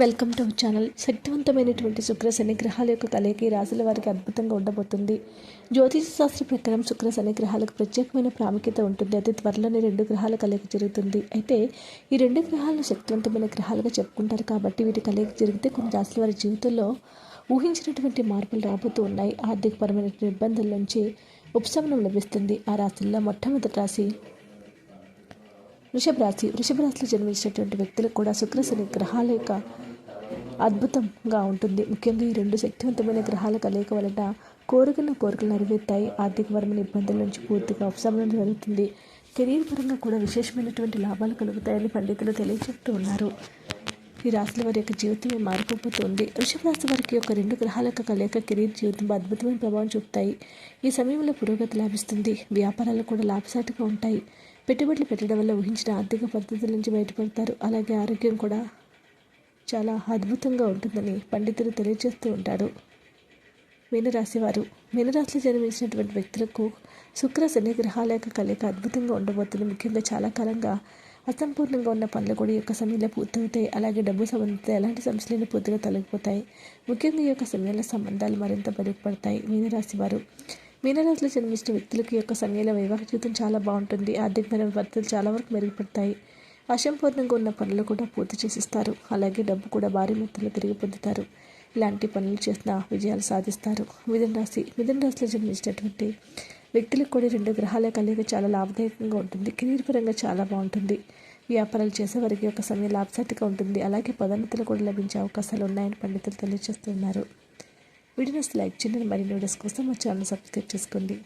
Welcome to our channel. శక్తివంతమైనటువంటి శుక్ర శనిగ్రహాల యొక్క కలయిక ఈ రాశుల వారికి అద్భుతంగా ఉండబోతుంది. జ్యోతిష శాస్త్ర ప్రకారం శుక్ర శనిగ్రహాలకు ప్రత్యేకమైన ప్రాముఖ్యత ఉంటుంది. అతి త్వరలోనే రెండు గ్రహాల కలయిక జరుగుతుంది. అయితే ఈ రెండు గ్రహాలను శక్తివంతమైన గ్రహాలుగా చెప్పుకుంటారు కాబట్టి వీటి కలయిక జరిగితే కొన్ని రాశుల వారి జీవితంలో ఊహించినటువంటి మార్పులు రాబోతూ ఉన్నాయి. ఆర్థికపరమైన ఇబ్బందుల నుంచి ఉపశమనం లభిస్తుంది. ఆ రాశుల్లో మొట్టమొదటి రాశి వృషభ రాశి. వృషభ రాశిలో జన్మించినటువంటి వ్యక్తులకు కూడా శుక్ర శని గ్రహాల యొక్క అద్భుతంగా ఉంటుంది. ముఖ్యంగా ఈ రెండు శక్తివంతమైన గ్రహాల కలయిక వలన కోరికలు కోరికలు నెరవేరుతాయి. ఆర్థికపరమైన ఇబ్బందుల నుంచి పూర్తిగా ఉపశమనం జరుగుతుంది. కెరీర్ పరంగా కూడా విశేషమైనటువంటి లాభాలు కలుగుతాయని పండితులు తెలియజెప్తూ ఉన్నారు. ఈ రాశుల వారి యొక్క జీవితమే మారిపోతుంది వృషభ రాశి వారికి యొక్క రెండు గ్రహాల యొక్క కలయిక కెరీర్ జీవితంపై అద్భుతమైన ప్రభావం చూపుతాయి. ఈ సమయంలో పురోగతి లాభిస్తుంది. వ్యాపారాలు కూడా లాభసాటిగా ఉంటాయి. పెట్టుబడులు పెట్టడం వల్ల ఊహించిన ఆర్థిక పద్ధతుల నుంచి బయటపడతారు. అలాగే ఆరోగ్యం కూడా చాలా అద్భుతంగా ఉంటుందని పండితులు తెలియజేస్తూ ఉంటారు. మీనరాశివారు మీనరాశిలో జన్మించినటువంటి వ్యక్తులకు శుక్ర శని గ్రహాల యొక్క కలయిక అద్భుతంగా ఉండబోతుంది. ముఖ్యంగా చాలా కాలంగా అసంపూర్ణంగా ఉన్న పనులు కూడా ఈ యొక్క సమయంలో పూర్తవుతాయి. అలాగే డబ్బు సంబంధిత ఎలాంటి సమస్యలను పూర్తిగా తొలగిపోతాయి. ముఖ్యంగా ఈ యొక్క సమయంలో సంబంధాలు మరింత మెరుగుపడతాయి. మీనరాశి వారు మీనరాశిలో జన్మించిన వ్యక్తులకు ఈ యొక్క సమయంలో వివాహ జీవితం చాలా బాగుంటుంది. ఆర్థికమైన పరిస్థితులు చాలా వరకు మెరుగుపడతాయి. అసంపూర్ణంగా ఉన్న పనులు కూడా పూర్తి చేసిస్తారు. అలాగే డబ్బు కూడా భారీ మొత్తంలో తిరిగి పొందుతారు. ఇలాంటి పనులు చేసిన విజయాలు సాధిస్తారు. మిథున రాశి. మిథున రాశిలో జన్మించినటువంటి వ్యక్తులకు కూడా రెండు గ్రహాల కలయిక చాలా లాభదాయకంగా ఉంటుంది. కెరీర్ పరంగా చాలా బాగుంటుంది. వ్యాపారాలు చేసే వారికి ఒక సమయం లాభసాటిగా ఉంటుంది. అలాగే పదోన్నతులు కూడా లభించే అవకాశాలు ఉన్నాయని పండితులు తెలియజేస్తున్నారు. వీడియోస్ లైక్ చేయండి. మరిన్ని వీడియోస్ కోసం మా ఛానల్ సబ్స్క్రైబ్ చేసుకోండి.